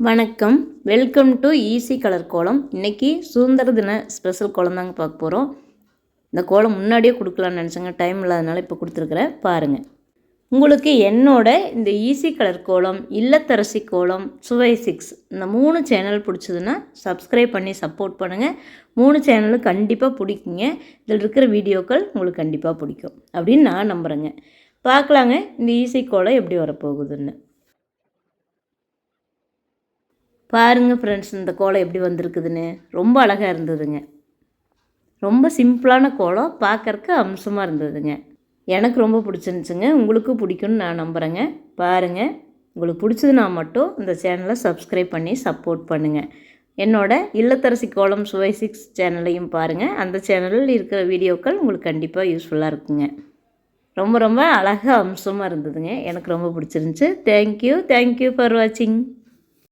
வணக்கம். Welcome to easy colour கோலம் இன்றைக்கி சுதந்திர தின ஸ்பெஷல் கோலம் தாங்க பார்க்க போகிறோம் இந்த கோலம் முன்னாடியே கொடுக்கலான்னு நினச்சேங்க. டைம் இல்லாதனால இப்போ கொடுத்துருக்குறேன். பாருங்கள் உங்களுக்கு என்னோட இந்த ஈஸி கலர் கோலம் இல்லத்தரசி கோலம் சுவை சிக்ஸ் இந்த மூணு சேனல் பிடிச்சதுன்னா சப்ஸ்கிரைப் பண்ணி சப்போர்ட் பண்ணுங்கள் மூணு சேனலும் கண்டிப்பாக பிடிக்குங்க. இதில் இருக்கிற வீடியோக்கள் உங்களுக்கு கண்டிப்பாக பிடிக்கும். அப்படின்னு நான் நம்புகிறேங்க பார்க்கலாங்க. இந்த ஈஸி கோலம் எப்படி வரப்போகுதுன்னு. பாருங்கள் ஃப்ரெண்ட்ஸ் இந்த கோலம் எப்படி வந்திருக்குதுன்னு. ரொம்ப அழகாக இருந்ததுங்க. ரொம்ப சிம்பிளான கோலம் பார்க்கறக்கு அம்சமாக இருந்ததுங்க. எனக்கு ரொம்ப பிடிச்சிருந்துச்சுங்க. உங்களுக்கும் பிடிக்கும்னு நான் நம்புகிறேங்க பாருங்கள் உங்களுக்கு பிடிச்சதுன்னா மட்டும் இந்த சேனலை சப்ஸ்கிரைப் பண்ணி சப்போர்ட் பண்ணுங்கள் என்னோட இல்லத்தரசி கோலம் சுவை சிக்ஸ் சேனலையும் பாருங்கள் அந்த சேனலில் இருக்கிற வீடியோக்கள் உங்களுக்கு கண்டிப்பாக யூஸ்ஃபுல்லாக இருக்குங்க. ரொம்ப ரொம்ப அழகாக அம்சமாக இருந்ததுங்க. எனக்கு ரொம்ப பிடிச்சிருந்துச்சி. தேங்க்யூ தேங்க்யூ ஃபார் வாட்சிங்